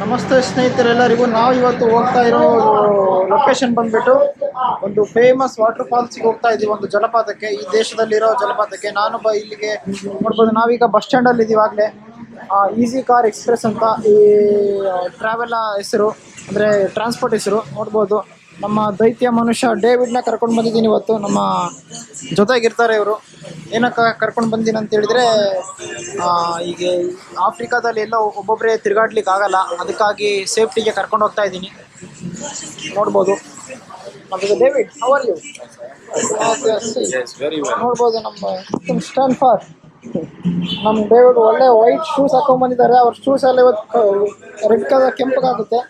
ನಮಸ್ತೆ ಸ್ನೇಹಿತರೆಲ್ಲರಿಗೂ, ನಾವು ಇವತ್ತು ಹೋಗ್ತಾ ಇರೋ ಲೊಕೇಶನ್ ಬಂದ್ಬಿಟ್ಟು ಒಂದು ಫೇಮಸ್ ವಾಟರ್ ಫಾಲ್ಸ್ಗೆ ಹೋಗ್ತಾ ಇದ್ದೀವಿ ಒಂದು ಜಲಪಾತಕ್ಕೆ. ಈ ದೇಶದಲ್ಲಿರೋ ಜಲಪಾತಕ್ಕೆ. ನಾನು ಇಲ್ಲಿಗೆ ನೋಡ್ಬೋದು, ನಾವೀಗ ಬಸ್ ಸ್ಟ್ಯಾಂಡಲ್ಲಿ ಇದೀವಾಗಲೇ ಈಸಿ ಕಾರ್ ಎಕ್ಸ್ಪ್ರೆಸ್ ಅಂತ ಈ ಟ್ರಾವೆಲ್ ಹೆಸರು, ಅಂದರೆ ಟ್ರಾನ್ಸ್ಪೋರ್ಟ್ ಹೆಸರು ನೋಡ್ಬೋದು. ನಮ್ಮ ದೈತ್ಯ ಮನುಷ್ಯ ಡೇವಿಡ್ನ ಕರ್ಕೊಂಡು ಬಂದಿದ್ದೀನಿ ಇವತ್ತು. ನಮ್ಮ ಜೊತೆಗಿರ್ತಾರೆ ಇವರು. ಏನಕ್ಕೆ ಕರ್ಕೊಂಡು ಬಂದೀನಿ ಅಂತ ಹೇಳಿದ್ರೆ ಆ, ಈಗ ಆಫ್ರಿಕಾದಲ್ಲಿ ಎಲ್ಲ ಒಬ್ಬೊಬ್ಬರೇ ತಿರುಗಾಡ್ಲಿಕ್ಕೆ ಆಗಲ್ಲ. ಅದಕ್ಕಾಗಿ ಸೇಫ್ಟಿಗೆ ಕರ್ಕೊಂಡು ಹೋಗ್ತಾ ಇದ್ದೀನಿ. ನೋಡ್ಬೋದು. ನಮಗೆ ಡೇವಿಡ್ ಅವರ್ ಯು ನೋಡ್ಬೋದು ನಮ್ಮ ಸ್ಟ್ಯಾಂಡ್ ಫಾರ್ ನಮ್ಮ ಡೇವಿಡ್ ಒಳ್ಳೆ ವೈಟ್ ಶೂಸ್ ಹಾಕೊಂಡ್ ಬಂದಿದ್ದಾರೆ ಅವ್ರ ಶೂಸ್ ಎಲ್ಲ ಇವತ್ತು ರೆಡ್ ಕಲರ್ ಕೆಂಪಗಾಗುತ್ತೆ.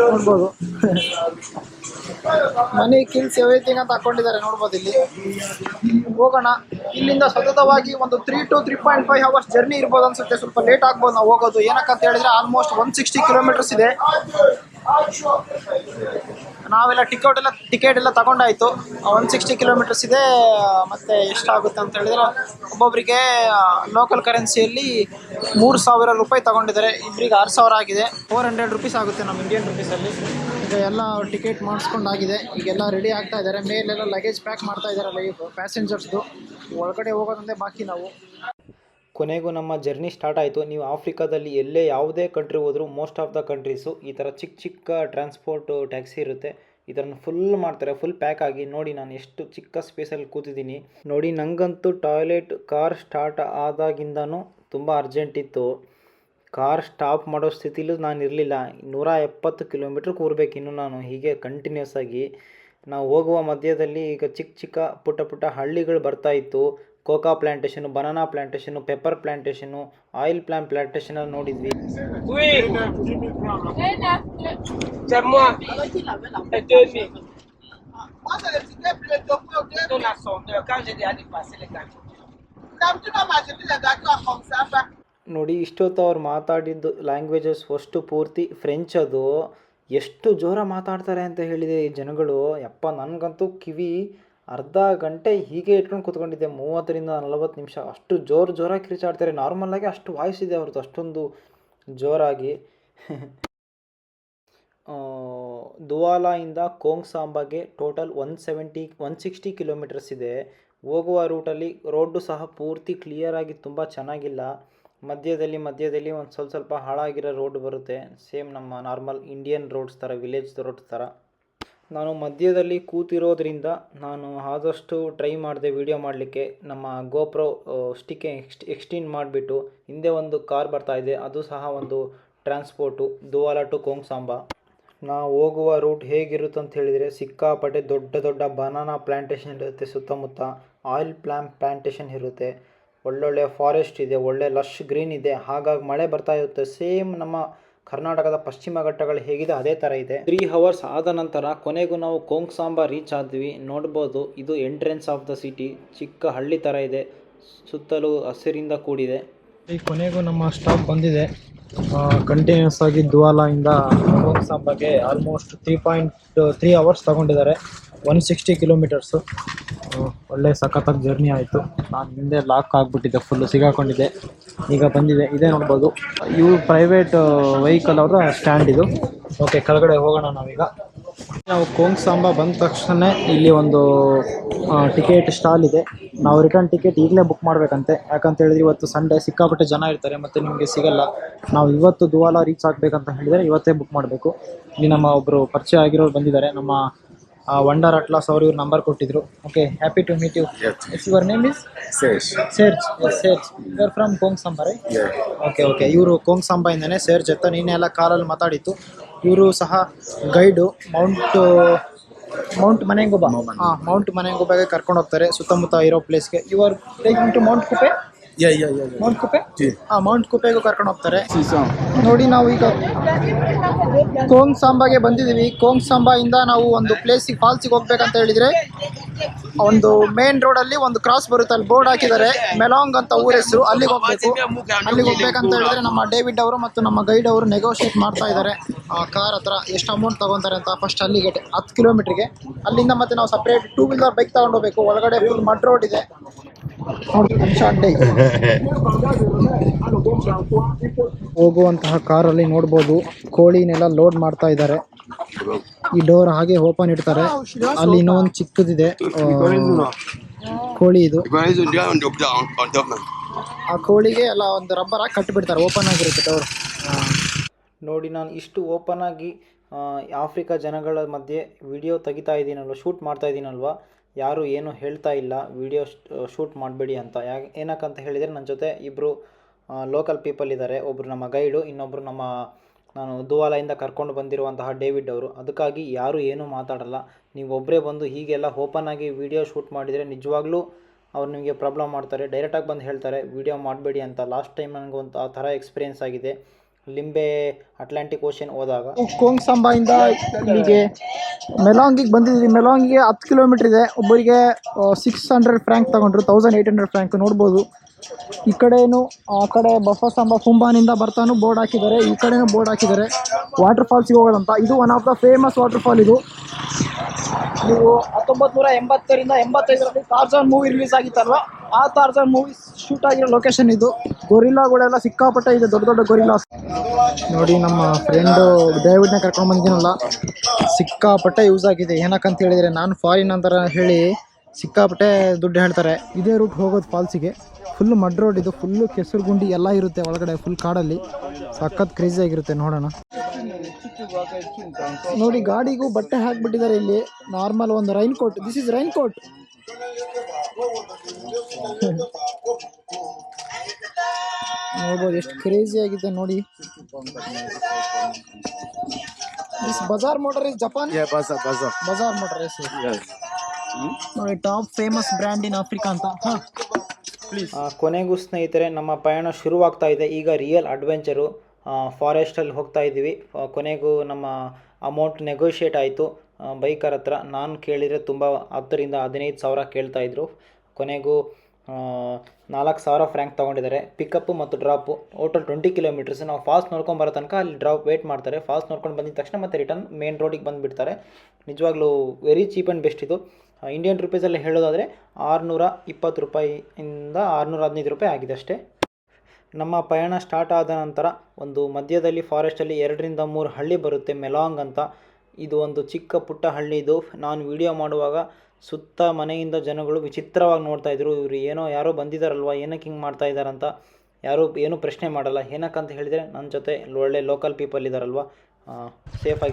ನೋಡ್ಬೋದು. ಮನಿ ಕಿಲ್ಸ್ ಎವ್ರಿಥಿಂಗ್ ಅಂತ ಹಾಕೊಂಡಿದ್ದಾರೆ. ನೋಡ್ಬೋದು ಇಲ್ಲಿ. ಹೋಗೋಣ. ಇಲ್ಲಿಂದ ಸತತವಾಗಿ ಒಂದು three to three point five hours journey ಇರ್ಬೋದು ಅನ್ಸುತ್ತೆ. ಸ್ವಲ್ಪ ಲೇಟ್ ಆಗ್ಬೋದು ನಾವು ಹೋಗೋದು. ಏನಕ್ಕಂತ ಹೇಳಿದ್ರೆ ಆಲ್ಮೋಸ್ಟ್ ಒನ್ ಸಿಕ್ಸ್ಟಿ ಕಿಲೋಮೀಟರ್ಸ್ ಇದೆ. ನಾವೆಲ್ಲ ಟಿಕೆಟ್ ಎಲ್ಲ ಟಿಕೆಟ್ ಎಲ್ಲ ತಗೊಂಡಾಯ್ತು. ಒನ್ ಸಿಕ್ಸ್ಟಿ ಕಿಲೋಮೀಟರ್ಸ್ ಇದೆ, ಮತ್ತೆ ಎಷ್ಟಾಗುತ್ತೆ ಅಂತ ಹೇಳಿದ್ರೆ ಒಬ್ಬೊಬ್ಬರಿಗೆ ಲೋಕಲ್ ಕರೆನ್ಸಿಯಲ್ಲಿ ಮೂರು ಸಾವಿರ ರೂಪಾಯಿ ತಗೊಂಡಿದ್ದಾರೆ. ಇಬ್ಬರಿಗೆ ಆರು ಸಾವಿರ ಆಗಿದೆ. ಫೋರ್ ಹಂಡ್ರೆಡ್ ರುಪೀಸ್ ಆಗುತ್ತೆ ನಮ್ಮ ಇಂಡಿಯನ್ ರುಪೀಸಲ್ಲಿ ಈಗ ಎಲ್ಲ ಟಿಕೆಟ್ ಮಾಡಿಸ್ಕೊಂಡಾಗಿದೆ. ಈಗೆಲ್ಲ ರೆಡಿ ಆಗ್ತಾ ಇದ್ದಾರೆ. ಮೇಲೆಲ್ಲ ಲಗೇಜ್ ಪ್ಯಾಕ್ ಮಾಡ್ತಾ ಇದ್ದಾರೆ ಲೈಫ್ ಪ್ಯಾಸೆಂಜರ್ಸ್ದು ಒಳಗಡೆ ಹೋಗೋದಂದೇ ಬಾಕಿ ನಾವು. ಕೊನೆಗೂ ನಮ್ಮ ಜರ್ನಿ ಸ್ಟಾರ್ಟ್ ಆಯಿತು. ನೀವು ಆಫ್ರಿಕಾದಲ್ಲಿ ಎಲ್ಲೇ ಯಾವುದೇ ಕಂಟ್ರಿ ಹೋದರೂ ಮೋಸ್ಟ್ ಆಫ್ ದ ಕಂಟ್ರೀಸು ಈ ಥರ ಚಿಕ್ಕ ಚಿಕ್ಕ ಟ್ರಾನ್ಸ್ಪೋರ್ಟ್ ಟ್ಯಾಕ್ಸಿ ಇರುತ್ತೆ. ಇದನ್ನು ಫುಲ್ ಮಾಡ್ತಾರೆ ಫುಲ್ ಪ್ಯಾಕ್ ಆಗಿ. ನೋಡಿ ನಾನು ಎಷ್ಟು ಚಿಕ್ಕ ಸ್ಪೇಸಲ್ಲಿ ಕೂತಿದ್ದೀನಿ. ನೋಡಿ ನನಗಂತೂ ಟಾಯ್ಲೆಟ್ ಕಾರ್ ಸ್ಟಾರ್ಟ್ ಆದಾಗಿಂದನೂ ತುಂಬ ಅರ್ಜೆಂಟ್ ಇತ್ತು. ಕಾರ್ ಸ್ಟಾಪ್ ಮಾಡೋ ಸ್ಥಿತಿಲೂ ನಾನು ಇರಲಿಲ್ಲ. ನೂರ ಎಪ್ಪತ್ತು ಕಿಲೋಮೀಟ್ರ್ ಕೂರ್ಬೇಕು ಇನ್ನು ನಾನು. ಹೀಗೆ ಕಂಟಿನ್ಯೂಸ್ ಆಗಿ. ನಾವು ಹೋಗುವ ಮಧ್ಯದಲ್ಲಿ ಈಗ ಚಿಕ್ಕ ಚಿಕ್ಕ ಪುಟ್ಟ ಪುಟ್ಟ ಹಳ್ಳಿಗಳು ಬರ್ತಾ ಇತ್ತು. Cocoa plantation banana plantation pepper plantation oil plant plantation ನೋಡಿದ್ವಿ. ನೋಡಿ, ಇಷ್ಟೊತ್ತು ಅವ್ರು ಮಾತಾಡಿದ್ದು ಲ್ಯಾಂಗ್ವೇಜಸ್ ಅಷ್ಟು ಪೂರ್ತಿ ಫ್ರೆಂಚ್ ಅದು ಎಷ್ಟು ಜೋರ ಮಾತಾಡ್ತಾರೆ ಅಂತ ಹೇಳಿದೆ ಈ ಜನಗಳು ಯಪ್ಪ, ನನಗಂತೂ ಕಿವಿ ಅರ್ಧ ಗಂಟೆ ಹೀಗೆ ಇಟ್ಕೊಂಡು ಕೂತ್ಕೊಂಡಿದ್ದೆ. ಮೂವತ್ತರಿಂದ ನಲವತ್ತು ನಿಮಿಷ. ಅಷ್ಟು ಜೋರು ಜೋರಾಗಿ ಕಿರಿಚಾಡ್ತಾರೆ. ನಾರ್ಮಲಾಗಿ ಅಷ್ಟು ವಾಯ್ಸ್ ಇದೆ ಅವ್ರದ್ದು. ಅಷ್ಟೊಂದು ಜೋರಾಗಿ. ದುವಾಲಾಯಿಂದ ಕೋಂಗ್ ಸಾಂಬಾಗೆ total one seventy one sixty kilometres ಇದೆ. ಹೋಗುವ ರೂಟಲ್ಲಿ ರೋಡು ಸಹ ಪೂರ್ತಿ ಕ್ಲಿಯರಾಗಿ ತುಂಬ ಚೆನ್ನಾಗಿಲ್ಲ. ಮಧ್ಯದಲ್ಲಿ ಮಧ್ಯದಲ್ಲಿ ಒಂದು ಸ್ವಲ್ಪ ಸ್ವಲ್ಪ ಹಾಳಾಗಿರೋ ರೋಡ್ ಬರುತ್ತೆ. ಸೇಮ್ ನಮ್ಮ ನಾರ್ಮಲ್ ಇಂಡಿಯನ್ ರೋಡ್ಸ್ ಥರ ವಿಲೇಜ್ ರೋಡ್ಸ್ ಥರ. ನಾನು ಮಧ್ಯದಲ್ಲಿ ಕೂತಿರೋದ್ರಿಂದ ನಾನು ಆದಷ್ಟು ಟ್ರೈ ಮಾಡಿದೆ ವಿಡಿಯೋ ಮಾಡಲಿಕ್ಕೆ. ನಮ್ಮ ಗೋಪ್ರೋ ಸ್ಟಿಕ್ಕೆ ಎಕ್ಸ್ಟ್ ಎಕ್ಸ್ಟೆಂಡ್ ಮಾಡಿಬಿಟ್ಟು ಹಿಂದೆ ಒಂದು ಕಾರ್ ಬರ್ತಾ ಇದೆ. ಅದು ಸಹ ಒಂದು ಟ್ರಾನ್ಸ್ಪೋರ್ಟು ದುವಾಲ ಟು ಕೋಂಗ್ಸಾಂಬಾ ನಾವು ಹೋಗುವ ರೂಟ್ ಹೇಗಿರುತ್ತೆ ಅಂತ ಹೇಳಿದರೆ ಸಿಕ್ಕಾಪಟ್ಟೆ ದೊಡ್ಡ ದೊಡ್ಡ ಬನಾನಾ ಪ್ಲ್ಯಾಂಟೇಷನ್ ಇರುತ್ತೆ, ಸುತ್ತಮುತ್ತ ಆಯಿಲ್ ಪ್ಲಾಂಟ್ ಪ್ಲ್ಯಾಂಟೇಷನ್ ಇರುತ್ತೆ. ಒಳ್ಳೊಳ್ಳೆ ಫಾರೆಸ್ಟ್ ಇದೆ, ಒಳ್ಳೆ ಲಶ್ ಗ್ರೀನ್ ಇದೆ. ಹಾಗಾಗಿ ಮಳೆ ಬರ್ತಾ ಇರುತ್ತೆ. ಸೇಮ್ ನಮ್ಮ ಕರ್ನಾಟಕದ ಪಶ್ಚಿಮ ಘಟ್ಟಗಳು ಹೇಗಿದೆ ಅದೇ ಥರ ಇದೆ. ತ್ರೀ ಅವರ್ಸ್ ಆದ ನಂತರ ಕೊನೆಗೂ ನಾವು ಕೋಂಗ್ಸಾಂಬಾ ರೀಚ್ ಆದ್ವಿ. ನೋಡ್ಬೋದು ಇದು ಎಂಟ್ರೆನ್ಸ್ ಆಫ್ ದ ಸಿಟಿ ಚಿಕ್ಕ ಹಳ್ಳಿ ಥರ ಇದೆ. ಸುತ್ತಲೂ ಹಸಿರಿಂದ ಕೂಡಿದೆ. ಈ ಕೊನೆಗೂ ನಮ್ಮ ಸ್ಟಾಪ್ ಬಂದಿದೆ. ಕಂಟಿನ್ಯೂಸ್ ಆಗಿ ಕೊಂಕ್ ಸಾಂಬಾಗೆ almost three point three hours ತಗೊಂಡಿದ್ದಾರೆ. ಒನ್ ಸಿಕ್ಸ್ಟಿ ಕಿಲೋಮೀಟರ್ಸು ಒಳ್ಳೆ ಸಖತ್ತಾಗಿ ಜರ್ನಿ ಆಯಿತು. ನಾನು ಹಿಂದೆ ಲಾಕ್ ಆಗಿಬಿಟ್ಟಿದ್ದೆ ಫುಲ್ಲು ಸಿಗಾಕೊಂಡಿದ್ದೆ. ಈಗ ಬಂದಿದೆ, ಇದೇ ನೋಡ್ಬೋದು. ಇವು ಪ್ರೈವೇಟ್ ವೆಹಿಕಲ್ ಅವರ ಸ್ಟ್ಯಾಂಡ್ ಇದು. ಓಕೆ ಕೆಳಗಡೆ ಹೋಗೋಣ ನಾವೀಗ. ನಾವು ಕೋಂಗ್ಸಾಂಬ ಬಂದ ತಕ್ಷಣ ಇಲ್ಲಿ ಒಂದು ಟಿಕೆಟ್ ಸ್ಟಾಲ್ ಇದೆ. ನಾವು ರಿಟರ್ನ್ ಟಿಕೆಟ್ ಈಗಲೇ ಬುಕ್ ಮಾಡಬೇಕಂತೆ. ಯಾಕಂತ ಹೇಳಿದ್ರೆ ಇವತ್ತು ಸಂಡೇ ಸಿಕ್ಕಾಪಟ್ಟೆ ಜನ ಇರ್ತಾರೆ, ಮತ್ತು ನಿಮಗೆ ಸಿಗಲ್ಲ. ನಾವು ಇವತ್ತು ದುವಾಲ ರೀಚ್ ಆಗಬೇಕಂತ ಹೇಳಿದರೆ ಇವತ್ತೇ ಬುಕ್ ಮಾಡಬೇಕು. ಇಲ್ಲಿ ನಮ್ಮ ಒಬ್ಬರು ಪರಿಚಯ ಆಗಿರೋರು ಬಂದಿದ್ದಾರೆ. ನಮ್ಮ ವಂಡರ್ ಅಟ್ಲಾಸ್ ಅವರು ಇವ್ರ ನಂಬರ್ ಕೊಟ್ಟಿದ್ರು. Okay happy to meet you your name is Serge Serge Serge your from sambar Yeah. Okay okay ಇವರು ಕೋಂಗ್ಸಾಂಬಾಯಿಂದನೇ ಸೇರ್ ಜೊತೆ ನೀನೆ ಎಲ್ಲ ಕಾಲಲ್ಲಿ ಮಾತಾಡಿತ್ತು ಇವರು ಸಹ ಗೈಡು ಮೌಂಟ್ ಮೌಂಟ್ ಮನೆಂಗುಬ ಹಾಂ ಮೌಂಟ್ ಮನೆಂಗುಬಾಗೆ ಕರ್ಕೊಂಡು ಹೋಗ್ತಾರೆ ಸುತ್ತಮುತ್ತ ಇರೋ ಪ್ಲೇಸ್ಗೆ you are taking to Mount Kupe Yeah. Mount Kupe G. ಹಾಂ ಮೌಂಟ್ ಕುಪೆಗೂ ಕರ್ಕೊಂಡು ಹೋಗ್ತಾರೆ. ನೋಡಿ ನಾವು ಈಗ ಕೋಂಗ್ ಸಾಂಬಾಗೆ ಬಂದಿದ್ದೀವಿ. ಕೋಂಗ್ ಇಂದ ನಾವು ಒಂದು ಪ್ಲೇಸಿಗೆ ಫಾಲ್ಸಿಗೆ ಹೋಗ್ಬೇಕಂತ ಹೇಳಿದ್ರೆ ಒಂದು ಮೇನ್ ಅಲ್ಲಿ ಒಂದು ಕ್ರಾಸ್ ಬರುತ್ತೆ. ಅಲ್ಲಿ ಬೋರ್ಡ್ ಹಾಕಿದ್ದಾರೆ. ಮೆಲಾಂಗ್ ಅಂತ ಊರ ಹೆಸರು. ಅಲ್ಲಿಗೆ ಹೋಗ್ಬೇಕು. ಅಲ್ಲಿಗೆ ಹೋಗ್ಬೇಕಂತ ಹೇಳಿದ್ರೆ ನಮ್ಮ ಡೇವಿಡ್ ಅವರು ಮತ್ತು ನಮ್ಮ ಗೈಡ್ ಅವರು ನೆಗೋಷಿಯೇಟ್ ಮಾಡ್ತಾ ಇದ್ದಾರೆ. ಆ ಕಾರ್ ಹತ್ರ ಎಷ್ಟು ಅಮೌಂಟ್ ತಗೊಂತಾರೆ ಅಂತ ಫಸ್ಟ್ ಅಲ್ಲಿಗೆ ಹತ್ತು ಕಿಲೋಮೀಟ್ರಿಗೆ ಅಲ್ಲಿಂದ ಮತ್ತೆ ನಾವು ಸಪ್ರೇಟ್ ಟೂ ವೀಲರ್ ಬೈಕ್ ತಗೊಂಡು ಹೋಗ್ಬೇಕು. ಒಳಗಡೆ ಫುಲ್ ಮಡ್ ರೋಡ್ ಇದೆ. ಹೋಗುವಂತಹ ಕಾರಲ್ಲಿ ನೋಡ್ಬೋದು. ಕೋಳಿನೆಲ್ಲ ಲೋಡ್ ಮಾಡ್ತಾ ಇದ್ದಾರೆ. ಈ ಡೋರ್ ಹಾಗೆ ಓಪನ್ ಇಡ್ತಾರೆ. ಅಲ್ಲಿ ಇನ್ನೊಂದು ಚಿಕ್ಕದಿದೆ. ಕೋಳಿ ಇದು. ಆ ಕೋಳಿಗೆ ಎಲ್ಲ ಒಂದು ರಬ್ಬರ್ ಹಾಕಿ ಕಟ್ಟಿಬಿಡ್ತಾರೆ. ಓಪನ್ ಆಗಿರುತ್ತೆ ಡೋರ್ ನೋಡಿ ನಾನು ಇಷ್ಟು ಓಪನ್ ಆಗಿ ಆಫ್ರಿಕಾ ಜನಗಳ ಮಧ್ಯೆ ವಿಡಿಯೋ ತೆಗಿತಾ ಇದ್ದೀನಲ್ವ? ಶೂಟ್ ಮಾಡ್ತಾ ಇದ್ದೀನಲ್ವ? ಯಾರು ಏನು ಹೇಳ್ತಾ ಇಲ್ಲ ವಿಡಿಯೋ ಶೂಟ್ ಮಾಡಬೇಡಿ ಅಂತ. ಯಾಕೆ ಏನಕ್ಕಂತ ಹೇಳಿದರೆ ನನ್ನ ಜೊತೆ ಇಬ್ಬರು ಲೋಕಲ್ ಪೀಪಲ್ ಇದ್ದಾರೆ ಒಬ್ಬರು ನಮ್ಮ ಗೈಡು ಇನ್ನೊಬ್ಬರು ನಮ್ಮ, ನಾನು ದುವಾಲಯಿಂದ ಕರ್ಕೊಂಡು ಬಂದಿರುವಂತಹ ಡೇವಿಡ್ ಅವರು. ಅದಕ್ಕಾಗಿ ಯಾರು ಏನೂ ಮಾತಾಡಲ್ಲ. ನೀವು ಒಬ್ಬರೇ ಬಂದು ಹೀಗೆಲ್ಲ ಓಪನ್ ಆಗಿ ವಿಡಿಯೋ ಶೂಟ್ ಮಾಡಿದರೆ ನಿಜವಾಗ್ಲೂ ಅವ್ರು ನಿಮಗೆ ಪ್ರಾಬ್ಲಮ್ ಮಾಡ್ತಾರೆ. ಡೈರೆಕ್ಟಾಗಿ ಬಂದು ಹೇಳ್ತಾರೆ ವಿಡಿಯೋ ಮಾಡಬೇಡಿ ಅಂತ. ಲಾಸ್ಟ್ ಟೈಮ್ ನನಗೊಂದು ಆ ಥರ ಎಕ್ಸ್ಪೀರಿಯೆನ್ಸ್ ಆಗಿದೆ. ಲಿಂಬೆ ಅಟ್ಲಾಂಟಿಕ್ ಓಷನ್ ಹೋದಾಗ ಕೋಂಗ್ ಸಂಬಾಯಿಂದ ಇಲ್ಲಿಗೆ ಮೆಲಾಂಗಿಗೆ ಬಂದಿದ್ದೀವಿ. ಮೆಲಾಂಗಿಗೆ ಹತ್ತು ಕಿಲೋಮೀಟರ್ ಇದೆ. ಒಬ್ಬರಿಗೆ ಸಿಕ್ಸ್ ಹಂಡ್ರೆಡ್ ಫ್ರ್ಯಾಂಕ್ ತಗೊಂಡ್ರು. ತೌಸಂಡ್ ಏಯ್ಟ್ ಹಂಡ್ರೆಡ್ ಫ್ರ್ಯಾಂಕ್ ನೋಡ್ಬೋದು. ಈ ಕಡೆಯೂ ಆ ಕಡೆ ಬಫಸಾಂಬ ಫುಂಬಾನಿಂದ ಬರ್ತಾನು ಬೋರ್ಡ್ ಹಾಕಿದ್ದಾರೆ. ಈ ಕಡೆನೂ ಬೋರ್ಡ್ ಹಾಕಿದ್ದಾರೆ. ವಾಟರ್ ಫಾಲ್ಸ್ಗೆ ಹೋಗೋದಂತ ಇದು one of the famous water fall ಇದು. ನೀವು ಹತ್ತೊಂಬತ್ತು ನೂರ ಎಂಬತ್ತರಿಂದ ಎಂಬತ್ತೈದರಲ್ಲಿ ಟಾರ್ಜಾನ್ ಮೂವಿ ರಿಲೀಸ್ ಆಗಿತ್ತಲ್ವ? ಆ ಟಾರ್ಜಾನ್ ಮೂವಿ ಶೂಟ್ ಆಗಿರೋ ಲೊಕೇಶನ್ ಇದು. ಗೊರಿಲ್ಲಾಗಳೆಲ್ಲ ಸಿಕ್ಕಾಪಟ್ಟೆ ಇದೆ, ದೊಡ್ಡ ದೊಡ್ಡ ಗೊರಿಲ್ಲಾಸ್ ನೋಡಿ ನಮ್ಮ ಫ್ರೆಂಡು ಡೇವಿಡ್ನ ಕರ್ಕೊಂಡು ಬಂದಿದ್ದೀನಲ್ಲ, ಸಿಕ್ಕಾಪಟ್ಟೆ ಯೂಸ್ ಆಗಿದೆ. ಏನಕ್ಕಂತ ಹೇಳಿದರೆ ನಾನು ಫಾರಿನ್ ಅಂತಾರ ಹೇಳಿ ಸಿಕ್ಕಾಪಟ್ಟೆ ದುಡ್ಡು ಹೇಳ್ತಾರೆ. ಇದೇ ರೂಟ್ ಹೋಗೋದು ಫಾಲ್ಸಿಗೆ ಫುಲ್ ಮಡ್ ರೋಡ್ ಇದು ಫುಲ್ಲು ಕೆಸರು ಗುಂಡಿ ಎಲ್ಲ ಇರುತ್ತೆ ಒಳಗಡೆ ಫುಲ್ ಕಾಡಲ್ಲಿ. ಸಖತ್ ಕ್ರೇಜಿ ಆಗಿರುತ್ತೆ ನೋಡೋಣ. ನೋಡಿ ಗಾಡಿಗೂ ಬಟ್ಟೆ ಹಾಕ್ಬಿಟ್ಟಿದ್ದಾರೆ ಇಲ್ಲಿ. ನಾರ್ಮಲ್ ಒಂದು rain coat this is rain coat ನೋಡ್ಬೋದು ಎಷ್ಟು ಕ್ರೇಜಿ ಆಗಿದೆ ನೋಡಿ. ದಿಸ್ ಬಜಾರ್ motor is Japan Bazaar motor ನೋಡಿ top famous brand in Africa ಅಂತ. ಕೊನೆಗೂ ಸ್ನೇಹಿತರೆ, ನಮ್ಮ ಪಯಣ ಶುರುವಾಗ್ತಾ ಇದೆ. ಈಗ ರಿಯಲ್ ಅಡ್ವೆಂಚರು ಫಾರೆಸ್ಟಲ್ಲಿ ಹೋಗ್ತಾ ಇದ್ದೀವಿ. ಕೊನೆಗೂ ನಮ್ಮ ಅಮೌಂಟ್ ನೆಗೋಷಿಯೇಟ್ ಆಯಿತು. ಬೈಕರ್ ಹತ್ರ ನಾನು ಕೇಳಿದರೆ ತುಂಬ ಹತ್ತರಿಂದ ಹದಿನೈದು ಸಾವಿರ ಕೇಳ್ತಾ ಇದ್ರು. ಕೊನೆಗೂ ನಾಲ್ಕು ಸಾವಿರ ಫ್ರ್ಯಾಂಕ್ ತೊಗೊಂಡಿದ್ದಾರೆ. ಪಿಕಪ್ಪು ಮತ್ತು ಡ್ರಾಪು ಟೋಟಲ್ ಟ್ವೆಂಟಿ ಕಿಲೋಮೀಟರ್ಸ್ ನಾವು ಫಾಸ್ಟ್ ನೋಡ್ಕೊಂಡು ಬರೋ ತನಕ ಅಲ್ಲಿ ಡ್ರಾಪ್ ವೇಟ್ ಮಾಡ್ತಾರೆ. ಫಾಸ್ಟ್ ನೋಡ್ಕೊಂಡು ಬಂದಿದ ತಕ್ಷಣ ಮತ್ತೆ ರಿಟರ್ನ್ ಮೇನ್ ರೋಡಿಗೆ ಬಂದುಬಿಡ್ತಾರೆ. ನಿಜವಾಗ್ಲೂ ವೆರಿ ಚೀಪ್ ಆ್ಯಂಡ್ ಬೆಸ್ಟ್ ಇದು. ಇಂಡಿಯನ್ ರುಪೀಸಲ್ಲಿ ಹೇಳೋದಾದರೆ ಆರುನೂರ ಇಪ್ಪತ್ತು ರೂಪಾಯಿಯಿಂದ ಆರುನೂರ ಹದಿನೈದು ರೂಪಾಯಿ ಆಗಿದೆ ಅಷ್ಟೇ. ನಮ್ಮ ಪಯಣ ಸ್ಟಾರ್ಟ್ ಆದ ನಂತರ ಒಂದು ಮಧ್ಯದಲ್ಲಿ ಫಾರೆಸ್ಟಲ್ಲಿ ಎರಡರಿಂದ ಮೂರು ಹಳ್ಳಿ ಬರುತ್ತೆ ಮೆಲಾಂಗ್ ಅಂತ. ಇದು ಒಂದು ಚಿಕ್ಕ ಪುಟ್ಟ ಹಳ್ಳಿ ಇದು. ನಾನು ವಿಡಿಯೋ ಮಾಡುವಾಗ ಸುತ್ತ ಮನೆಯಿಂದ ಜನಗಳು ವಿಚಿತ್ರವಾಗಿ ನೋಡ್ತಾ ಇದ್ರು. ಇವರು ಏನೋ ಯಾರೋ ಬಂದಿದ್ದಾರಲ್ವ ಏನಕ್ಕೆ ಹಿಂಗೆ ಮಾಡ್ತಾ ಇದ್ದಾರಂತ ಯಾರೂ ಏನೂ ಪ್ರಶ್ನೆ ಮಾಡಲ್ಲ. ಏನಕ್ಕಂತ ಹೇಳಿದರೆ ನನ್ನ ಜೊತೆ ಒಳ್ಳೆ ಲೋಕಲ್ ಪೀಪಲ್ ಇದ್ದಾರಲ್ವ ಸೇಫ್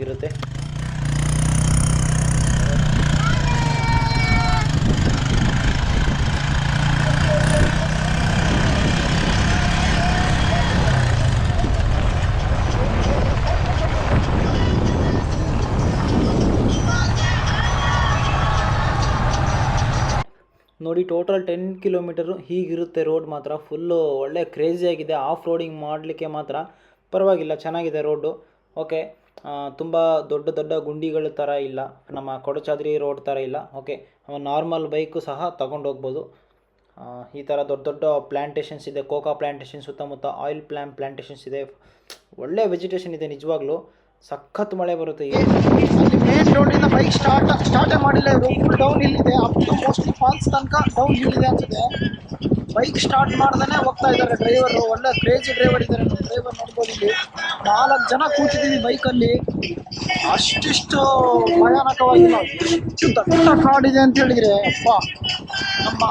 ನೋಡಿ ಟೋಟಲ್ ಟೆನ್ ಕಿಲೋಮೀಟರು ಹೀಗಿರುತ್ತೆ ರೋಡ್ ಮಾತ್ರ. ಫುಲ್ಲು ಒಳ್ಳೆ ಕ್ರೇಜಿಯಾಗಿದೆ ಆಫ್ ರೋಡಿಂಗ್ ಮಾಡಲಿಕ್ಕೆ ಮಾತ್ರ ಪರವಾಗಿಲ್ಲ, ಚೆನ್ನಾಗಿದೆ ರೋಡು ಓಕೆ ತುಂಬ ದೊಡ್ಡ ದೊಡ್ಡ ಗುಂಡಿಗಳ ಥರ ಇಲ್ಲ. ನಮ್ಮ ಕೊಡಚಾದ್ರಿ ರೋಡ್ ಥರ ಇಲ್ಲ. ಓಕೆ ನಾರ್ಮಲ್ ಬೈಕು ಸಹ ತಗೊಂಡು ಹೋಗ್ಬೋದು. ಈ ಥರ ದೊಡ್ಡ ದೊಡ್ಡ ಪ್ಲ್ಯಾಂಟೇಷನ್ಸ್ ಇದೆ. ಕೋಕಾ ಪ್ಲ್ಯಾಂಟೇಷನ್ ಸುತ್ತಮುತ್ತ ಆಯಿಲ್ ಪ್ಲ್ಯಾನ್ ಪ್ಲ್ಯಾಂಟೇಷನ್ಸ್ ಇದೆ. ಒಳ್ಳೆ ವೆಜಿಟೇಷನ್ ಇದೆ ನಿಜವಾಗ್ಲೂ. ಸಖತ್ ಮಳೆ ಬರುತ್ತೆ. ಈ ಅಲ್ಲಿ ಮೇನ್ ರೋಡಿಂದ ಬೈಕ್ ಸ್ಟಾರ್ಟ್ ಸ್ಟಾರ್ಟೇ ಮಾಡಿಲ್ಲ ಇವರು. ಫುಲ್ ಡೌನ್ ಇಲ್ಲಿದೆ. ಅಪ್ ಟು ಮೋಸ್ಟ್ಲಿ ಫಾಲ್ಸ್ ತನಕ ಡೌನ್ ಇಲ್ಲಿದೆ ಅನ್ಸುತ್ತೆ. ಬೈಕ್ ಸ್ಟಾರ್ಟ್ ಮಾಡ್ದೇ ಹೋಗ್ತಾ ಇದ್ದಾರೆ ಡ್ರೈವರು ಒಳ್ಳೆ ಕ್ರೇಜಿ ಡ್ರೈವರ್ ಇದ್ದಾರೆ ಡ್ರೈವರ್ ನೋಡ್ಬೋದು ಇಲ್ಲಿ. ನಾಲ್ಕು ಜನ ಕೂತಿದ್ದೀವಿ ಬೈಕಲ್ಲಿ ಅಷ್ಟಿಷ್ಟು ಭಯಾನಕವಾಗಿಲ್ಲ. ಎಷ್ಟು ದೊಡ್ಡ ಕಾಡಿದೆ ಅಂತ ಹೇಳಿದ್ರೆ ಅಪ್ಪ ನಮ್ಮ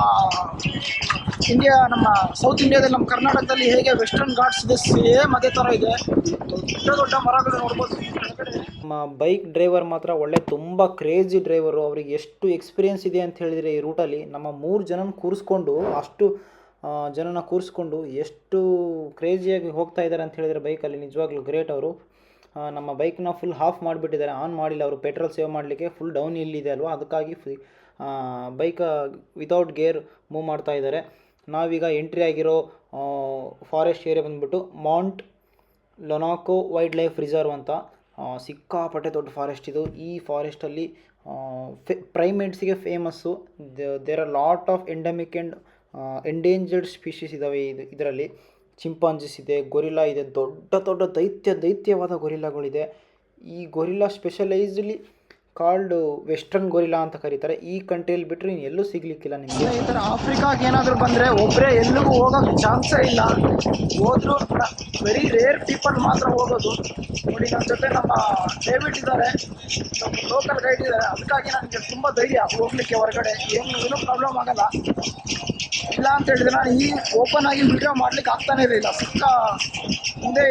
ಇಂಡಿಯಾ ನಮ್ಮ ಸೌತ್ ಇಂಡಿಯಾದಲ್ಲಿ ನಮ್ಮ ಕರ್ನಾಟಕದಲ್ಲಿ ಹೇಗೆ ವೆಸ್ಟರ್ನ್ ಘಾಟ್ಸ್ ಇದೆ ಸೇಮ್ ಅದೇ ಥರ ಇದೆ. ದೊಡ್ಡ ದೊಡ್ಡ ಮರಗಳು ನೋಡ್ಬೋದು ನಮ್ಮ ಬೈಕ್ ಡ್ರೈವರ್ ಮಾತ್ರ ಒಳ್ಳೆ, ತುಂಬ ಕ್ರೇಜಿ ಡ್ರೈವರು ಅವ್ರಿಗೆ ಎಷ್ಟು ಎಕ್ಸ್ಪೀರಿಯೆನ್ಸ್ ಇದೆ ಅಂತ ಹೇಳಿದರೆ ಈ ರೂಟಲ್ಲಿ ನಮ್ಮ ಮೂರು ಜನನ ಕೂರಿಸ್ಕೊಂಡು, ಅಷ್ಟು ಜನನ ಕೂರಿಸ್ಕೊಂಡು ಎಷ್ಟು ಕ್ರೇಜಿಯಾಗಿ ಹೋಗ್ತಾ ಇದ್ದಾರೆ ಅಂತ ಹೇಳಿದರೆ ಬೈಕಲ್ಲಿ ನಿಜವಾಗ್ಲೂ ಗ್ರೇಟ್ ಅವರು. ನಮ್ಮ ಬೈಕ್ನ ಫುಲ್ ಹಾಫ್ ಮಾಡಿಬಿಟ್ಟಿದ್ದಾರೆ ಆನ್ ಮಾಡಿಲ್ಲ ಅವರು. ಪೆಟ್ರೋಲ್ ಸೇವ್ ಮಾಡಲಿಕ್ಕೆ ಫುಲ್ ಡೌನ್ ಇಲ್ಲಿದೆ ಅಲ್ವಾ? ಅದಕ್ಕಾಗಿ ಬೈಕ್ ವಿತೌಟ್ ಗೇರ್ ಮೂವ್ ಮಾಡ್ತಾ ಇದ್ದಾರೆ. ನಾವೀಗ ಎಂಟ್ರಿ ಆಗಿರೋ ಫಾರೆಸ್ಟ್ ಏರಿಯಾ ಬಂದ್ಬಿಟ್ಟು ಮೌಂಟ್ ಲೊನಾಕೋ ವೈಲ್ಡ್ ಲೈಫ್ ರಿಸರ್ವ್ ಅಂತ ಸಿಕ್ಕಾಪಟ್ಟೆ ದೊಡ್ಡ ಫಾರೆಸ್ಟ್ ಇದು. ಈ ಫಾರೆಸ್ಟಲ್ಲಿ ಫೆ ಪ್ರೈಮೇಟ್ಸಿಗೆ famous there are lot of endemic and endangered species ಇದ್ದಾವೆ ಇದು, ಇದರಲ್ಲಿ. ಚಿಂಪಾಂಜಿಸ್ ಇದೆ ಗೊರಿಲ್ಲಾ ಇದೆ, ದೊಡ್ಡ ದೊಡ್ಡ ದೈತ್ಯ ದೈತ್ಯವಾದ ಗೊರಿಲ್ಲಾಗಳಿದೆ ಈ ಗೊರಿಲ್ಲಾ ಸ್ಪೆಷಲೈಸ್ಡ್ಲಿ ಕಾಲ್ಡ್ ವೆಸ್ಟರ್ನ್ ಗೊರಿಲಾ ಅಂತ ಕರೀತಾರೆ. ಈ ಕಂಟ್ರಿಯಲ್ಲಿ ಬಿಟ್ಟರೆ ಇನ್ನು ಎಲ್ಲೂ ಸಿಗ್ಲಿಕ್ಕಿಲ್ಲ ನಿಮಗೆ. ಈ ಥರ ಆಫ್ರಿಕಾಗೆ ಏನಾದರೂ ಬಂದರೆ ಒಬ್ಬರೇ ಎಲ್ಲಿಗೂ ಹೋಗೋಕ್ಕೆ ಚಾನ್ಸೇ ಇಲ್ಲ. ಹೋದ್ರು ವೆರಿ ರೇರ್ ಪೀಪಲ್ ಮಾತ್ರ ಹೋಗೋದು. ನೋಡಿ ನನ್ನ ಜೊತೆ ನಮ್ಮ ಡೇವಿಡ್ ಇದ್ದಾರೆ ನಮ್ಮ ಲೋಕಲ್ ಗೈಡ್ ಇದ್ದಾರೆ ಅದಕ್ಕಾಗಿ ನನಗೆ ತುಂಬ ಧೈರ್ಯ ಹೋಗ್ಲಿಕ್ಕೆ ಹೊರಗಡೆ. ಏನು ಏನೂ ಪ್ರಾಬ್ಲಮ್ ಆಗಲ್ಲ. ಇಲ್ಲ ಅಂತ ಹೇಳಿದ್ರೆ ನಾನು ಈ ಓಪನ್ ಆಗಿ ವಿಡಿಯೋ ಮಾಡ್ಲಿಕ್ಕೆ ಆಗ್ತಾನೆ ಇರಲಿಲ್ಲ ಸಿಕ್ಕ ಮುಂದೆ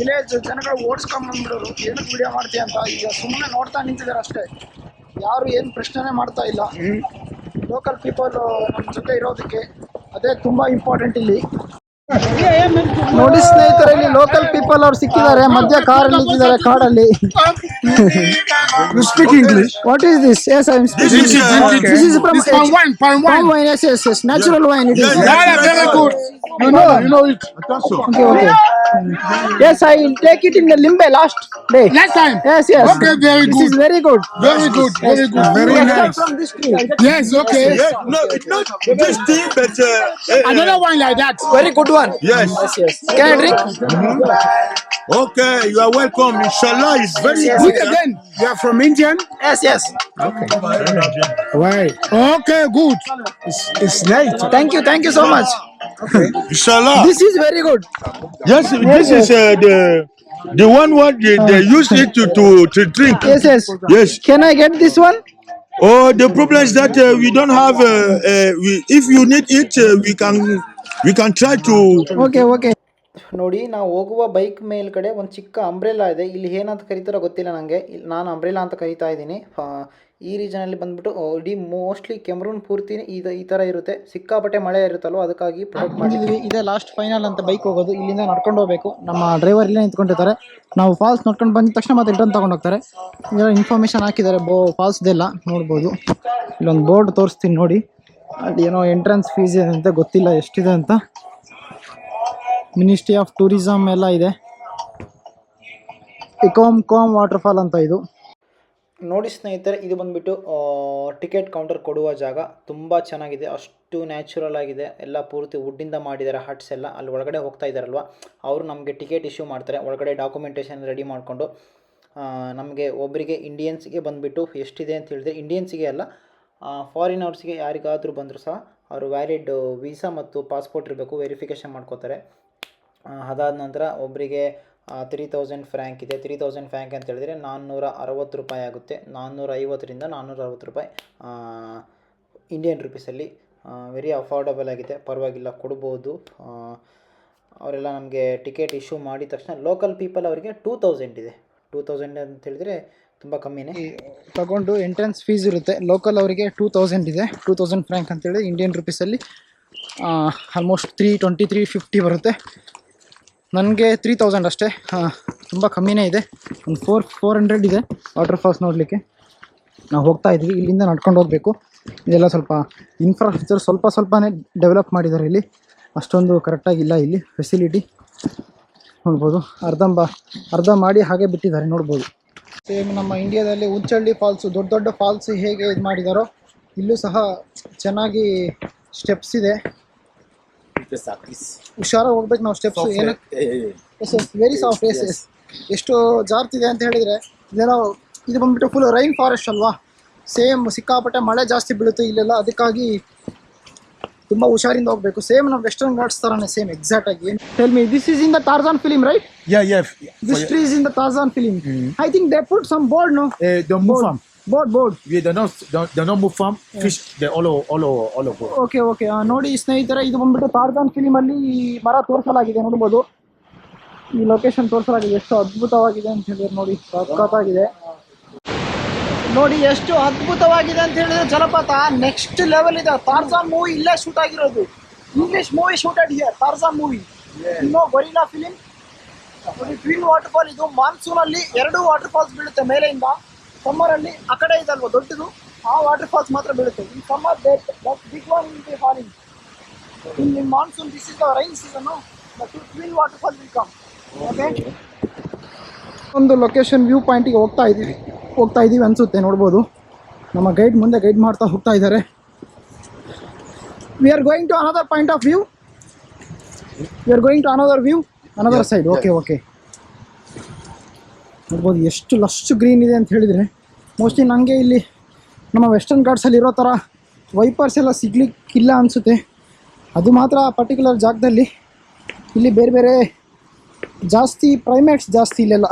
ವಿಲೇಜ್ ಜನಗಳು ಓಡಿಸ್ಕೊಂಬಂದ್ಬಿಡೋರು ಏನಕ್ಕೆ ವಿಡಿಯೋ ಮಾಡ್ತೀಯ ಅಂತ ಈಗ ಸುಮ್ಮನೆ ನೋಡ್ತಾ ನಿಂತಿದ್ದಾರೆ ಅಷ್ಟೇ. ಯಾರು ಏನು ಪ್ರಶ್ನೆ ಮಾಡ್ತಾ ಇಲ್ಲ. ಲೋಕಲ್ ಪೀಪಲ್ ನಮ್ಮ ಜೊತೆ ಇರೋದಕ್ಕೆ ಅದೇ ತುಂಬಾ ಇಂಪಾರ್ಟೆಂಟ್ ಇಲ್ಲಿ. ನೋಡಿ ಸ್ನೇಹಿತರೆ ಇಲ್ಲಿ ಲೋಕಲ್ ಪೀಪಲ್ ಅವ್ರು ಸಿಕ್ಕಿದ್ದಾರೆ ಮಧ್ಯ ಕಾರ್ ನಿಂತಿದ್ದಾರೆ ಕಾಡಲ್ಲಿ You speak English? What is this yes I This is, uh, this is from This palm wine, palm wine. Wine yes yes yes natural wine it is Yeah, yeah, very good. You know, you know it. Attention. Okay okay yes I will take it in the Limbe last day Next time. Yes yes Okay, very this is good. Very good Very good, very good. Very nice. From this tree Yes, okay. Yeah, no, it's not this thing, but uh, eh, eh, Another one like that. Very good one? Yes. Yes, yes. Can I drink? Mm -hmm. Okay, you are welcome. Inshallah, it's very yes, good yes. again. You are from Indian? Yes, yes. Okay. Why? Okay, good. It's, it's nice. Thank you, thank you so much. Okay. Inshallah. This is very good. Yes, this is uh, the the one what they, they ah. use it to, to to drink. Yes, yes. Yes. Can I get this one? Oh, the problem is that uh, we don't have. Uh, uh, we, if you need it, uh, we can we can try to okay okay ನೋಡಿ ನಾವು ಹೋಗುವ bike ಮೇಲ್ಗಡೆ ಒಂದು ಚಿಕ್ಕ umbrella ಇದೆ. ಇಲ್ಲಿ ಏನಂತ ಕರೀತಾರೋ ಗೊತ್ತಿಲ್ಲ ನನಗೆ ಇಲ್ಲಿ ನಾನು ಅಂಬ್ರೆಲಾ ಅಂತ ಕರಿತಾ ಇದ್ದೀನಿ. ಈ ರೀಜನಲ್ಲಿ ಬಂದ್ಬಿಟ್ಟು ಇಡೀ ಮೋಸ್ಟ್ಲಿ ಕೆಮ್ರೂನ್ ಪೂರ್ತಿ ಇದು ಈ ಥರ ಇರುತ್ತೆ. ಸಿಕ್ಕಾಪಟ್ಟೆ ಮಳೆ ಇರುತ್ತಲ್ವ ಅದಕ್ಕಾಗಿ ಪ್ರೊಟೆಕ್ಟ್ ಮಾಡಿದ್ವಿ ಇದೇ ಲಾಸ್ಟ್ ಫೈನಲ್ ಅಂತ ಬೈಕ್ ಹೋಗೋದು. ಇಲ್ಲಿಂದ ನಡ್ಕೊಂಡು ಹೋಗಬೇಕು. ನಮ್ಮ ಡ್ರೈವರ್ ಇಲ್ಲೇ ನಿಂತ್ಕೊಂಡಿರ್ತಾರೆ ನಾವು ಫಾಲ್ಸ್ ನೋಡ್ಕೊಂಡು ಬಂದ ತಕ್ಷಣ ಮತ್ತೆ ರಿಟರ್ನ್ ತಗೊಂಡು ಹೋಗ್ತಾರೆ. ಇದೆಲ್ಲ ಇನ್ಫಾರ್ಮೇಶನ್ ಹಾಕಿದ್ದಾರೆ. ಬೋ ಫಾಲ್ಸ್ದೆಲ್ಲ ನೋಡ್ಬೋದು. ಇಲ್ಲೊಂದು ಬೋರ್ಡ್ ತೋರಿಸ್ತೀನಿ ನೋಡಿ. ಏನೋ ಎಂಟ್ರೆನ್ಸ್ ಫೀಸ್ ಇದೆ ಅಂತ ಗೊತ್ತಿಲ್ಲ, ಎಷ್ಟಿದೆ ಅಂತ. ಮಿನಿಸ್ಟ್ರಿ ಆಫ್ ಟೂರಿಸಮ್ ಎಲ್ಲ ಇದೆ. ಇಕೋಮ್ ಕೋಮ್ ವಾಟರ್ ಫಾಲ್ ಅಂತ ಇದು. ನೋಡಿ ಸ್ನೇಹಿತರೆ, ಇದು ಬಂದುಬಿಟ್ಟು ಟಿಕೆಟ್ ಕೌಂಟರ್ ಕೊಡುವ ಜಾಗ. ತುಂಬ ಚೆನ್ನಾಗಿದೆ. ಅಷ್ಟು ನ್ಯಾಚುರಲ್ ಆಗಿದೆ. ಎಲ್ಲ ಪೂರ್ತಿ ವುಡ್ಡಿಂದ ಮಾಡಿದ್ದಾರೆ ಹಟ್ಸ್ ಎಲ್ಲ. ಅಲ್ಲಿ ಒಳಗಡೆ ಹೋಗ್ತಾ ಇದ್ದಾರಲ್ವ? ಅವರು ನಮಗೆ ಟಿಕೆಟ್ ಇಶ್ಯೂ ಮಾಡ್ತಾರೆ. ಒಳಗಡೆ ಡಾಕ್ಯುಮೆಂಟೇಷನ್ ರೆಡಿ ಮಾಡಿಕೊಂಡು ನಮಗೆ ಒಬ್ಬರಿಗೆ ಇಂಡಿಯನ್ಸ್ಗೆ ಬಂದುಬಿಟ್ಟು ಎಷ್ಟಿದೆ ಅಂತ ಹೇಳಿದ್ರೆ ಇಂಡಿಯನ್ಸ್ಗೆ ಅಲ್ಲ ಫಾರಿನರ್ಸ್ಗೆ ಯಾರಿಗಾದರೂ ಬಂದರೂ ಸಹ ಅವರು ವ್ಯಾಲಿಡ್ ವೀಸಾ ಮತ್ತು ಪಾಸ್ಪೋರ್ಟ್ ಇರಬೇಕು ವೆರಿಫಿಕೇಷನ್ ಮಾಡ್ಕೋತಾರೆ. ಅದಾದ ನಂತರ ಒಬ್ಬರಿಗೆ ತ್ರೀ ತೌಸಂಡ್ ಫ್ರ್ಯಾಂಕ್ ಇದೆ. ತ್ರೀ ತೌಸಂಡ್ ಫ್ರ್ಯಾಂಕ್ ಅಂತ ಹೇಳಿದರೆ ನಾನ್ನೂರ ಅರವತ್ತು ರೂಪಾಯಿ ಆಗುತ್ತೆ. ನಾನ್ನೂರ ಐವತ್ತರಿಂದ ನಾನ್ನೂರ ಅರವತ್ತು ರೂಪಾಯಿ ಇಂಡಿಯನ್ ರುಪೀಸಲ್ಲಿ ವೆರಿ ಅಫೋರ್ಡಬಲ್ ಆಗಿದೆ. ಪರವಾಗಿಲ್ಲ, ಕೊಡ್ಬೋದು. ಅವರೆಲ್ಲ ನಮಗೆ ಟಿಕೆಟ್ ಇಶ್ಯೂ ಮಾಡಿದ ತಕ್ಷಣ ಲೋಕಲ್ ಪೀಪಲ್ ಅವರಿಗೆ ಟೂ ತೌಸಂಡ್ ಇದೆ. ಟೂ ತೌಸಂಡ್ ಅಂತ ಹೇಳಿದ್ರೆ ತುಂಬ ಕಮ್ಮಿನೇ. ತಗೊಂಡು ಎಂಟ್ರೆನ್ಸ್ ಫೀಸ್ ಇರುತ್ತೆ. ಲೋಕಲ್ ಅವರಿಗೆ ಟೂ ತೌಸಂಡ್ ಇದೆ. ಟೂ ತೌಸಂಡ್ ಫ್ರ್ಯಾಂಕ್ ಅಂತೇಳಿ Indian ರುಪೀಸಲ್ಲಿ almost three twenty three fifty ಬರುತ್ತೆ. ನನಗೆ ತ್ರೀ ತೌಸಂಡ್ ಅಷ್ಟೇ. ತುಂಬ ಕಮ್ಮಿನೇ ಇದೆ. ಒಂದು ಫೋರ್ ಫೋರ್ ಹಂಡ್ರೆಡ್ ಇದೆ ವಾಟರ್ ಫಾಲ್ಸ್ ನೋಡಲಿಕ್ಕೆ. ನಾವು ಹೋಗ್ತಾ ಇದ್ವಿ. ಇಲ್ಲಿಂದ ನಡ್ಕೊಂಡು ಹೋಗಬೇಕು. ಇದೆಲ್ಲ ಸ್ವಲ್ಪ ಇನ್ಫ್ರಾಸ್ಟ್ರಕ್ಚರ್ ಸ್ವಲ್ಪ ಸ್ವಲ್ಪನೇ ಡೆವಲಪ್ ಮಾಡಿದ್ದಾರೆ ಇಲ್ಲಿ. ಅಷ್ಟೊಂದು ಕರೆಕ್ಟಾಗಿಲ್ಲ ಇಲ್ಲಿ ಫೆಸಿಲಿಟಿ ನೋಡ್ಬೋದು. ಅರ್ಧಂಬ, ಅರ್ಧ ಮಾಡಿ ಹಾಗೆ ಬಿಟ್ಟಿದ್ದಾರೆ. ನೋಡ್ಬೋದು. ಸೇಮ್ ನಮ್ಮ ಇಂಡಿಯಾದಲ್ಲಿ ಉಚ್ಚಳ್ಳಿ ಫಾಲ್ಸು ದೊಡ್ಡ ದೊಡ್ಡ ಫಾಲ್ಸ್ ಹೇಗೆ ಇದು ಮಾಡಿದಾರೋ ಇಲ್ಲೂ ಸಹ ಚೆನ್ನಾಗಿ ಸ್ಟೆಪ್ಸ್ ಇದೆ. ಹುಷಾರಾಗಿ ಹೋಗ್ಬೇಕು ನಾವು ಸ್ಟೆಪ್ಸ್ ಏನಕ್ಕೆ yes yes very soft yes yes ಎಷ್ಟು ಜಾರ್ತಿದೆ ಅಂತ ಹೇಳಿದ್ರೆ ಇದೇನೋ ಇದು ಬಂದ್ಬಿಟ್ಟು ಫುಲ್ ರೈನ್ ಫಾರೆಸ್ಟ್ ಅಲ್ವಾ? ಸೇಮ್ ಸಿಕ್ಕಾಪಟ್ಟೆ ಮಳೆ ಜಾಸ್ತಿ ಬೀಳುತ್ತೆ ಇಲ್ಲೆಲ್ಲ ಅದಕ್ಕಾಗಿ ತುಂಬ ಹುಷಾರಿಂದ ಹೋಗಬೇಕು. ಸೇಮ್ ನಾವು ವೆಸ್ಟರ್ನ್ ಗಾರ್ಡ್ಸ್ ತರನೇ ಸೇಮ್ ಎಕ್ಸಾಕ್ಟ್ ಆಗಿ tell me this is in the Tarzan film right Yeah, yeah. This tree is in the Tarzan film I think they put some board no a the move farm. Board board Yeah, they not they not move farm. Fish they all over, all over, all over. Okay okay ನೋಡಿ ಸ್ನೇಹಿತರೆ ಇದು ಬಂದ್ಬಿಟ್ಟು ತಾರ್ಜಾನ್ film ಅಲ್ಲಿ ಈ ಮರ ತೋರಿಸಲಾಗಿದೆ ನೋಡ್ಬೋದು. ಈ ಲೊಕೇಶನ್ ತೋರಿಸಲಾಗಿದೆ ಎಷ್ಟು ಅದ್ಭುತವಾಗಿದೆ ಅಂತ ಹೇಳಿದ್ರೆ ನೋಡಿ ಸಖತ್ತಾಗಿದೆ ನೋಡಿ ಎಷ್ಟು ಅದ್ಭುತವಾಗಿದೆ ಅಂತ ಹೇಳಿದ್ರೆ ಜಲಪಾತ ನೆಕ್ಸ್ಟ್ ಲೆವೆಲ್ ಇದೆ. ತಾರ್ಜಾ ಮೂವಿ ಇಲ್ಲೇ ಶೂಟ್ ಆಗಿರೋದು. English movie shooted here Tarzan movie ಇನ್ನೋ gorilla film twin water fall ಇದು. ಮಾನ್ಸೂನ್ ಅಲ್ಲಿ ಎರಡು ವಾಟರ್ ಫಾಲ್ಸ್ ಬೀಳುತ್ತೆ ಮೇಲೆಯಿಂದ. ಸಮ್ಮರ್ ಅಲ್ಲಿ ಆ ಕಡೆ ಇದಲ್ವ ದೊಡ್ಡದು? ಆ ವಾಟರ್ ಫಾಲ್ಸ್ ಮಾತ್ರ ಬೀಳುತ್ತೆ. In summer that that big one in the falling in in monsoon this is rain season but twin water fall will come ಒಂದು ಲೊಕೇಶನ್ ವ್ಯೂ ಪಾಯಿಂಟಿಗೆ ಹೋಗ್ತಾ ಇದ್ದೀವಿ. ಹೋಗ್ತಾ ಇದ್ದೀವಿ ಅನಿಸುತ್ತೆ ನೋಡ್ಬೋದು. ನಮ್ಮ ಗೈಡ್ ಮುಂದೆ ಗೈಡ್ ಮಾಡ್ತಾ ಹೋಗ್ತಾ ಇದ್ದಾರೆ. We are going to another point of view we are going to another view another side okay okay ನೋಡ್ಬೋದು ಎಷ್ಟು ಲಸ್ಟ್ ಗ್ರೀನ್ ಇದೆ ಅಂತ ಹೇಳಿದರೆ ಮೋಸ್ಟ್ಲಿ ನನಗೆ ಇಲ್ಲಿ ನಮ್ಮ ವೆಸ್ಟರ್ನ್ ಘಾಟ್ಸಲ್ಲಿ ಇರೋ ಥರ ವೈಪರ್ಸ್ ಎಲ್ಲ ಸಿಗ್ಲಿಕ್ಕಿಲ್ಲ ಅನಿಸುತ್ತೆ. ಅದು ಮಾತ್ರ ಪರ್ಟಿಕ್ಯುಲರ್ ಜಾಗದಲ್ಲಿ. ಇಲ್ಲಿ ಬೇರೆ ಬೇರೆ ಜಾಸ್ತಿ ಪ್ರೈಮೇಟ್ಸ್ ಜಾಸ್ತಿ ಇಲ್ಲೆಲ್ಲ.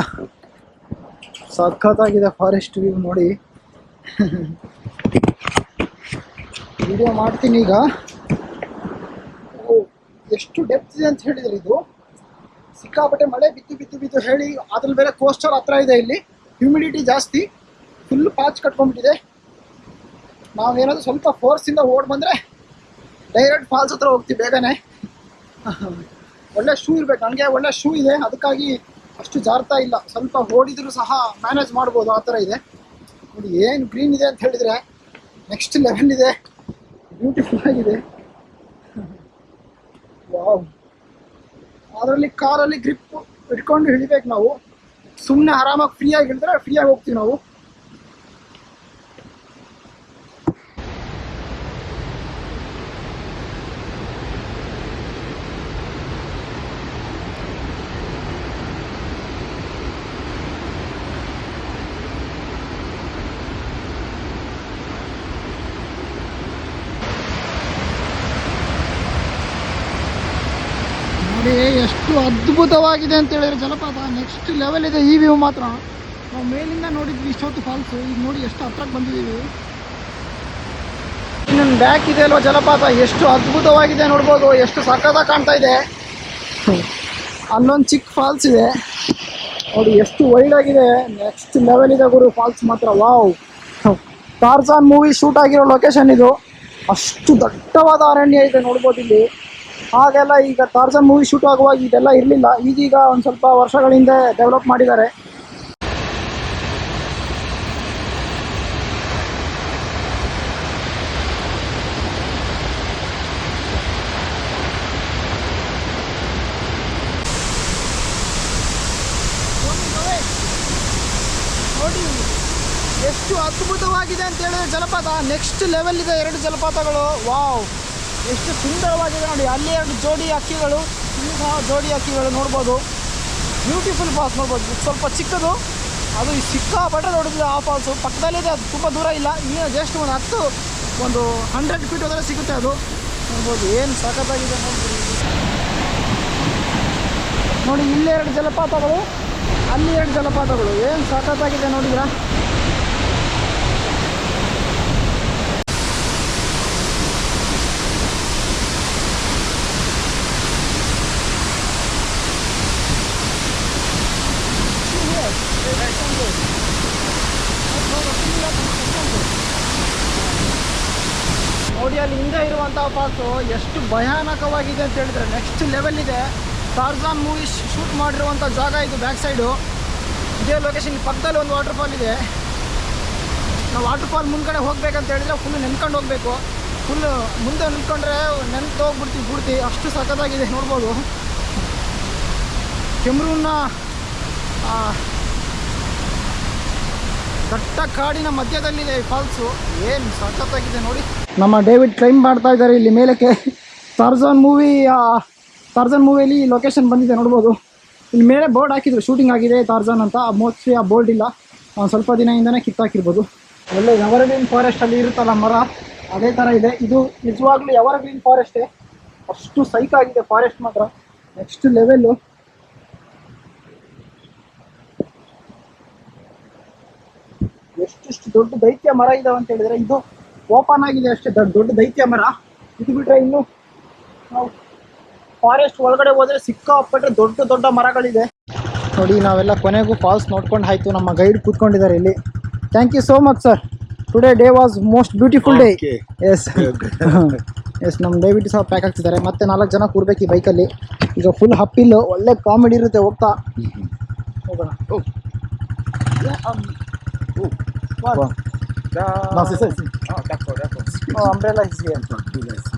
ಸಖತ್ತಾಗಿದೆ ಫಾರೆಸ್ಟ್ ವ್ಯೂ ನೋಡಿ. ವಿಡಿಯೋ ಮಾಡ್ತೀನಿ ಈಗ. ಎಷ್ಟು ಡೆಪ್ತ್ ಇದೆ ಅಂತ ಹೇಳಿದ್ರೆ ಇದು. ಸಿಕ್ಕಾಪಟ್ಟೆ ಮಳೆ ಬಿತ್ತು ಬಿತ್ತು ಬಿತ್ತು ಹೇಳಿ ಅದ್ರ ಬೇರೆ ಕೋಸ್ಟರ್ ಹತ್ರ ಇದೆ ಇಲ್ಲಿ. ಹ್ಯೂಮಿಡಿಟಿ ಜಾಸ್ತಿ. ಫುಲ್ ಪಾಚ್ ಕಟ್ಕೊಂಡ್ಬಿಟ್ಟಿದೆ. ನಾವೇನಾದ್ರೂ ಸ್ವಲ್ಪ ಫೋರ್ಸಿಂದ ಓಡ್ ಬಂದರೆ ಡೈರೆಕ್ಟ್ ಫಾಲ್ಸ್ ಹತ್ರ ಹೋಗ್ತೀವಿ ಬೇಗನೆ. ಒಳ್ಳೆ ಶೂ ಇರಬೇಕು. ನನಗೆ ಒಳ್ಳೆ ಶೂ ಇದೆ. ಅದಕ್ಕಾಗಿ ಅಷ್ಟು ಜಾರ್ತಾ ಇಲ್ಲ. ಸ್ವಲ್ಪ ಓಡಿದ್ರು ಸಹ ಮ್ಯಾನೇಜ್ ಮಾಡ್ಬೋದು ಆ ಥರ ಇದೆ. ನೋಡಿ, ಏನು ಗ್ರೀನ್ ಇದೆ ಅಂತ ಹೇಳಿದರೆ ನೆಕ್ಸ್ಟ್ ಲೆವೆಲ್ ಇದೆ. ಬ್ಯೂಟಿಫುಲ್ ಆಗಿದೆ. ವಾವ್ ಅದರಲ್ಲಿ ಕಾರಲ್ಲಿ ಗ್ರಿಪ್ ಇಟ್ಕೊಂಡು ಹಿಡಿಬೇಕು ನಾವು. ಸುಮ್ಮನೆ ಆರಾಮಾಗಿ ಫ್ರೀಯಾಗಿ ಹಿಡಿದ್ರೆ ಫ್ರೀಯಾಗಿ ಹೋಗ್ತೀವಿ ನಾವು. ನೋಡಿ, ಎಷ್ಟು ಅದ್ಭುತವಾಗಿದೆ ಅಂತ ಹೇಳಿದ್ರೆ ಜಲಪಾತ ನೆಕ್ಸ್ಟ್ ಲೆವೆಲ್ ಇದೆ. ಈ ವ್ಯೂ ಮಾತ್ರ. ನಾವು ಮೇಲಿಂದ ನೋಡಿದ್ವಿ, ಇಷ್ಟೊತ್ತು ಫಾಲ್ಸ್ ಈಗ ನೋಡಿ, ಎಷ್ಟು ಹತ್ರಕ್ಕೆ ಬಂದಿದ್ದೀವಿ. ಇನ್ನೊಂದು ಬ್ಯಾಕ್ ಇದೆ ಅಲ್ವಾ ಜಲಪಾತ? ಎಷ್ಟು ಅದ್ಭುತವಾಗಿದೆ ನೋಡ್ಬೋದು. ಎಷ್ಟು ಸಕ್ಕತ್ತಾಗಿ ಕಾಣ್ತಾ ಇದೆ. ಅಲ್ಲೊಂದು ಚಿಕ್ಕ ಫಾಲ್ಸ್ ಇದೆ. ನೋಡಿ, ಎಷ್ಟು ವೈಡ್ ಆಗಿದೆ. ನೆಕ್ಸ್ಟ್ ಲೆವೆಲ್ ಇದೆ ಗುರು ಫಾಲ್ಸ್ ಮಾತ್ರ. ವಾವ್ ಟಾರ್ಜಾನ್ ಮೂವಿ ಶೂಟ್ ಆಗಿರೋ ಲೊಕೇಶನ್ ಇದು. ಅಷ್ಟು ದಟ್ಟವಾದ ಅರಣ್ಯ ಇದೆ ನೋಡ್ಬೋದು ಇಲ್ಲಿ. ಹಾಗೆಲ್ಲ ಈಗ ಟಾರ್ಜನ್ ಮೂವಿ ಶೂಟ್ ಆಗುವಾಗ ಇದೆಲ್ಲ ಇರಲಿಲ್ಲ. ಈಗೀಗ ಒಂದು ಸ್ವಲ್ಪ ವರ್ಷಗಳ ಹಿಂದೆ ಡೆವಲಪ್ ಮಾಡಿದ್ದಾರೆ ಎಷ್ಟು ಅದ್ಭುತವಾಗಿದೆ ಅಂತ ಹೇಳಿದ್ರೆ ಜಲಪಾತ. ನೆಕ್ಸ್ಟ್ ಲೆವೆಲ್ ಇದೆ ಎರಡು ಜಲಪಾತಗಳು. ವಾವ್ ಎಷ್ಟು ಸುಂದರವಾಗಿದೆ ನೋಡಿ, ಅಲ್ಲಿ ಎರಡು ಜೋಡಿ ಅಕ್ಕಿಗಳು ಇಲ್ಲಿ ಜೋಡಿ ಹಕ್ಕಿಗಳು ನೋಡ್ಬೋದು. ಬ್ಯೂಟಿಫುಲ್ ಫಾಲ್ಸ್ ನೋಡ್ಬೋದು. ಸ್ವಲ್ಪ ಚಿಕ್ಕದು, ಅದು ಈ ಸಿಕ್ಕಾಪಟ್ಟೆ ನೋಡಿದ್ರೆ ಆ ಫಾಲ್ಸು ಪಕ್ಕದಲ್ಲಿದೆ, ಅದು ತುಂಬ ದೂರ ಇಲ್ಲ. ಈಗ ಜಸ್ಟ್ ಒಂದು ಹತ್ತು, ಒಂದು ಹಂಡ್ರೆಡ್ ಫೀಟ್ ಹೋದರೆ ಸಿಗುತ್ತೆ ಅದು. ನೋಡ್ಬೋದು, ಏನು ಸಖತ್ತಾಗಿದೆ ನೋಡ್ಬೋದು. ನೋಡಿ, ಇಲ್ಲಿ ಎರಡು ಜಲಪಾತಗಳು, ಅಲ್ಲಿ ಎರಡು ಜಲಪಾತಗಳು. ಏನು ಸಖತ್ತಾಗಿದೆ ನೋಡಿದ್ರಾ? ಅಲ್ಲಿ ಹಿಂದೆ ಇರುವಂಥ ಪಾಸು ಎಷ್ಟು ಭಯಾನಕವಾಗಿದೆ ಅಂತ ಹೇಳಿದ್ರೆ ನೆಕ್ಸ್ಟ್ ಲೆವೆಲ್ ಇದೆ. ಟಾರ್ಜಾನ್ ಮೂವಿ ಶೂಟ್ ಮಾಡಿರುವಂಥ ಜಾಗ ಇದು ಬ್ಯಾಕ್ ಸೈಡು ಇದೇ ಲೊಕೇಶನ್ ಪಕ್ಕದಲ್ಲಿ ಒಂದು ವಾಟರ್ ಫಾಲ್ ಇದೆ. ನಾವು ವಾಟರ್ ಫಾಲ್ ಮುಂದ್ಗಡೆ ಹೋಗ್ಬೇಕಂತ ಹೇಳಿದ್ರೆ ಫುಲ್ ನೆನ್ಕೊಂಡು ಹೋಗಬೇಕು. ಫುಲ್ ಮುಂದೆ ನಿಂತ್ಕೊಂಡ್ರೆ ನೆನ್ತು ಹೋಗ್ಬಿಡ್ತೀವಿ ಪೂರ್ತಿ ಅಷ್ಟು ಸಖತ್ತಾಗಿದೆ ನೋಡ್ಬೋದು. ಕೆಮ್ರೂನ್ನ ದಟ್ಟ ಕಾಡಿನ ಮಧ್ಯದಲ್ಲಿದೆ ಈ ಫಾಲ್ಸು ಏನು ಸಖತ್ತಾಗಿದೆ ನೋಡಿ. ನಮ್ಮ ಡೇವಿಡ್ ಕ್ಲೈಮ್ ಮಾಡ್ತಾ ಇದ್ದಾರೆ ಇಲ್ಲಿ ಮೇಲಕ್ಕೆ. ಟಾರ್ಜಾನ್ ಮೂವಿ ಟಾರ್ಜಾನ್ ಮೂವಿಯಲ್ಲಿ ಲೊಕೇಶನ್ ಬಂದಿದೆ, ನೋಡ್ಬೋದು. ಇಲ್ಲಿ ಮೇಲೆ ಬೋರ್ಡ್ ಹಾಕಿದ್ರು ಶೂಟಿಂಗ್ ಆಗಿದೆ ಟಾರ್ಜಾನ್ ಅಂತ. ಮೋಸ್ಟ್ಲಿ ಆ ಬೋರ್ಡ್ ಇಲ್ಲ. ಒಂದು ಸ್ವಲ್ಪ ದಿನದಿಂದನೇ ಕಿತ್ತಾಕಿರ್ಬೋದು ಒಳ್ಳೆ ಎವರ್ಗ್ರೀನ್ ಫಾರೆಸ್ಟಲ್ಲಿ ಇರುತ್ತಲ್ಲ ಮರ? ಅದೇ ಥರ ಇದೆ. ಇದು ನಿಜವಾಗ್ಲೂ ಎವರ್ಗ್ರೀನ್ ಫಾರೆಸ್ಟೇ ಅಷ್ಟು ಸೈಕ್ ಆಗಿದೆ ಫಾರೆಸ್ಟ್ ಮಾತ್ರ. ನೆಕ್ಸ್ಟ್ ಲೆವೆಲ್ಲು ಎಷ್ಟೆಷ್ಟು ದೊಡ್ಡ ದೈತ್ಯ ಮರ ಇದಾವೆ ಅಂತ ಹೇಳಿದ್ರೆ, ಇದು ಓಪನ್ ಆಗಿದೆ ಅಷ್ಟೇ ದೊಡ್ಡ ದೊಡ್ಡ ದೈತ್ಯ ಮರ. ಇದು ಬಿಟ್ರೆ ಇನ್ನು ನಾವು ಫಾರೆಸ್ಟ್ ಒಳಗಡೆ ಹೋದ್ರೆ ಸಿಕ್ಕಾಪಟ್ಟೆ ದೊಡ್ಡ ದೊಡ್ಡ ಮರಗಳಿದೆ. ನೋಡಿ ನಾವೆಲ್ಲ ಕೊನೆಗೂ ಫಾಲ್ಸ್ ನೋಡ್ಕೊಂಡು ಆಯ್ತು. ನಮ್ಮ ಗೈಡ್ ಕೂತ್ಕೊಂಡಿದ್ದಾರೆ ಇಲ್ಲಿ. Thank you so much sir today day was most beautiful day yes yes ನಮ್ಮ ದಯವಿಟ್ಟು ಸಹ ಪ್ಯಾಕ್ ಆಗ್ತಿದ್ದಾರೆ ಮತ್ತೆ ನಾಲ್ಕು ಜನ ಕೂರ್ಬೇಕು ಈ ಬೈಕಲ್ಲಿ ಈಗ ಫುಲ್ ಹಪ್ಪಿಲ್ ಒಳ್ಳೆ ಕಾಮಿಡಿ ಇರುತ್ತೆ ಹೋಗ್ತಾ. ಹೋಗೋಣ. Wow. Oh, that for that. Oh, umbrella is here.